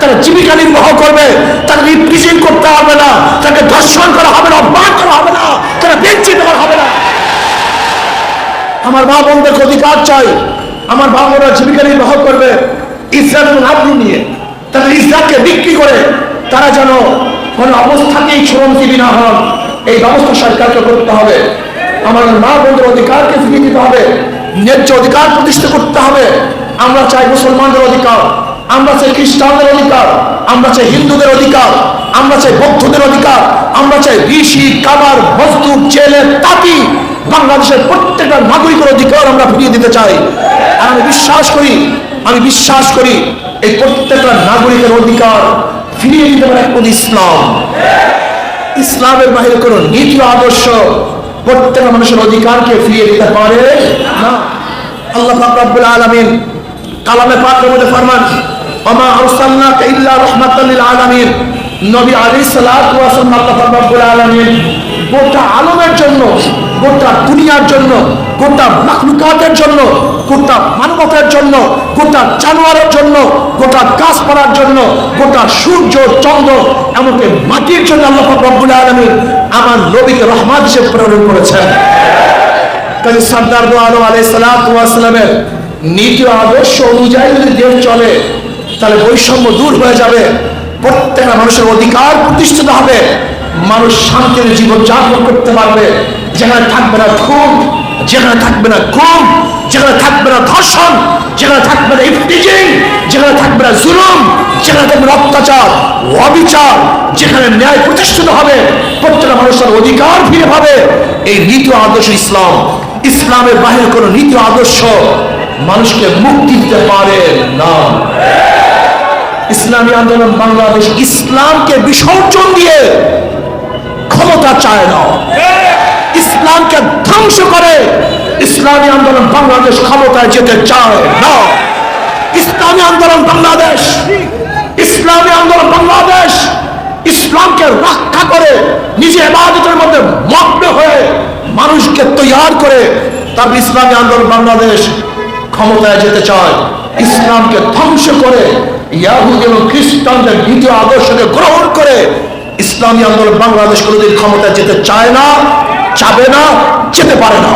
তারা জীবিকা নির্বাহ করবে তাকে রিপ্রেজেন্ট করতে হবে না, তাকে ধর্ষণ করা হবে না, অপমান করা হবে না, তারা বেঞ্চিত করা হবে না। আমার মা বোনদের অধিকার চাই? আমার মা বোনরা জীবিকা নির্বাহ করবে এবং আব্রু নিয়ে। তাদের ইসলামকে বিক্রি করে, তারা যেন কোনো অবস্থাতেই শ্রমজীবী না হন। এই ব্যবস্থা সরকারকে করতে হবে। আমার মা বোনদের অধিকারকে ফিরিয়ে দিতে হবে। ন্যায্য অধিকার প্রতিষ্ঠা করতে হবে। আমরা চাই মুসলমানদের অধিকার। আমরা চাই খ্রিস্টানদের অধিকার, আমরা চাই হিন্দুদের অধিকার, আমরা চাই বৌদ্ধদের অধিকার, আমরা চাই ঋষি কাবার মজদুর, জেলে, তাঁতি, বাংলাদেশের প্রত্যেকটা নাগরিকের অধিকার আমরা ফিরিয়ে দিতে চাই। আর আমি বিশ্বাস করি, আমি বিশ্বাস করি এই প্রত্যেকটা নাগরিকের অধিকার ফিরিয়ে দিতে পারে একমাত্র ইসলাম। ইসলামের বাইরে কোনো নীতি আদর্শ প্রত্যেকটা মানুষের অধিকারকে ফিরিয়ে দিতে পারে না। আল্লাহ পাক রব্বুল আলামিন কালামে পাকের মধ্যে ফরমান, ওমা আরসালনাকা ইল্লা রাহমাতাল লিল আলামিন। নবী আলাইহিস সালাতু ওয়াস সালাম আল্লাহ রব্বুল আলামিন গোটা আলমের জন্য, গোটা দুনিয়ার জন্য, গোটা মাখলুকাতের জন্য, গোটা মানবতার জন্য, গোটা জানোয়ারের জন্য, গোটা গাছপালার জন্য, গোটা সূর্য, চন্দ্র, এমনকি মাটির জন্য আল্লাহ রব্বুল আলামিন আমার নবীকে রহমান হিসেবে প্রেরণ করেছেন। কাজী সর্দার আলম আলাই সালামের নীতি আদর্শ অনুযায়ী যদি দেশ চলে, তাহলে বৈষম্য দূর হয়ে যাবে। প্রত্যেকটা মানুষের অধিকার প্রতিষ্ঠিত হবে। মানুষ শান্তির জীবন যাপন করতে পারবে। যেখানে থাকবে না খুন যেখানে থাকবে না গুম যেখানে থাকবে না ধর্ষণ, যেখানে থাকবে না ইফটিজিং যেখানে থাকবে না জুলুম, যেখানে থাকবে অত্যাচার অবিচার, যেখানে ন্যায় প্রতিষ্ঠিত হবে। প্রত্যেকটা মানুষের অধিকার ফিরে পাবে। এই নীতি আদর্শ ইসলাম, ইসলামের বাহিরে কোনো নীতি আদর্শ মানুষকে মুক্তি দিতে পারে না। ইসলামী আন্দোলন বাংলাদেশ ইসলামকে বিসর্জন দিয়ে ক্ষমতা চায় না। ইসলামকে ধ্বংস করে ইসলামী আন্দোলন বাংলাদেশ ক্ষমতায় যেতে চায় না। ইসলামী আন্দোলন বাংলাদেশ, ইসলামী আন্দোলন বাংলাদেশ ইসলামকে রক্ষা করে নিজে এবাদতের মধ্যে মগ্ন হয়ে মানুষকে তৈয়ার করে তার ইসলামী আন্দোলন বাংলাদেশ ক্ষমতায় যেতে চায়, ইসলামকে ধ্বংস করে, ইয়াহুদ এবং খ্রিস্টানদের দ্বিতীয় আদর্শকে গ্রহণ করে, ইসলামী আন্দোলন বাংলাদেশ কোনোদিন ক্ষমতায় যেতে চায় না চাবে না, যেতে পারে না।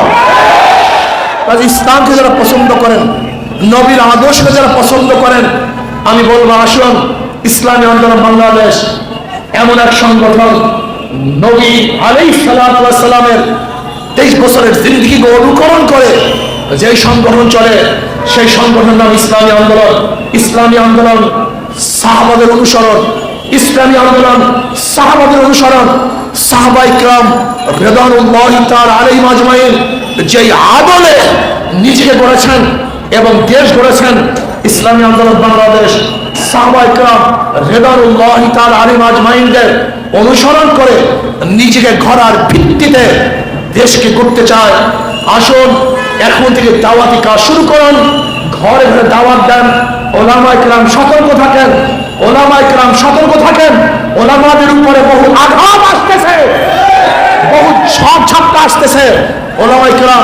কাজে ইসলামকে যারা পছন্দ করেন, নবীর আদর্শকে যারা পছন্দ করেন, আমি বলব আসুন, ইসলামী আন্দোলন বাংলাদেশ এমন এক সংগঠন, নবী আলাই সালামের তেইশ বছরের জিন্দিগিকে অনুকরণ করে যে সংগঠন চলে, সেই সংগঠন নাম ইসলামী আন্দোলন। ইসলামী আন্দোলন সাহাবাদের অনুসরণ। ইসলামী আন্দোলন সাহাবাদের অনুসরণ। সাহাবা ইকরাম রেদানুল্লাহ তার আলাই মাজমাইন যেই আদলে নিজেকে গড়েছেন এবং দেশ গড়েছেন, ইসলামী আন্দোলন বাংলাদেশ, সাহাবা ইকরাম রেদানুল্লাহ তার আলী মাজমাইনদের অনুসরণ করে নিজেকে গড়ার ভিত্তিতে দেশকে করতে চায়। আসুন, এখন থেকে দাওয়াতি কাজ শুরু করুন। ঘরে ঘরে দাওয়াত দেন। ওলামা ইকরাম সতর্ক থাকেন। ওলামা ইকরাম সতর্ক থাকেন। ওলামাদের উপরে বহু আঘাত আসতেছে। বহু সব ঝাপটা আসতেছে। ওলামা ইকরাম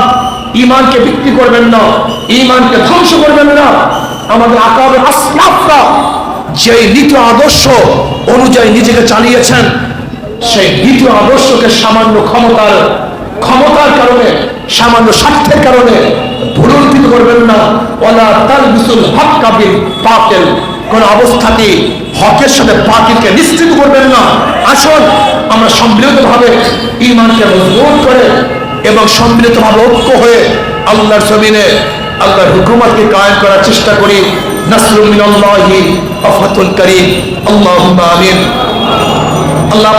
ইমানকে বিক্রি করবেন না। ইমানকে ধ্বংস করবেন না। আমাদের আকাবের আসলাফরা যে নীতি আদর্শ অনুযায়ী নিজেকে চালিয়েছেন, সেই নীতি আদর্শকে সামান্য ক্ষমতার ক্ষমতার কারণে, সামান্য স্বার্থের কারণে ভুলুন্ঠিত করবেন না। ওলা তাল বিসুল হক কাবিল পাতেল কোন অবস্থাতে হকের সাথে বাতিলকে নিশ্চিত করবেন না। আসুন, আমরা সম্মিলিতভাবে ইমানকে মজবুত করে এবং সম্মিলিতভাবে ঐক্য হয়ে আল্লাহর জমিনে আল্লাহর হুকুমতকে কায়েম করার চেষ্টা করি। নাসরুল মিনাল্লাহি ওয়া ফাতুল করিম। আল্লাহুম্মা আমিন। আল্লাহ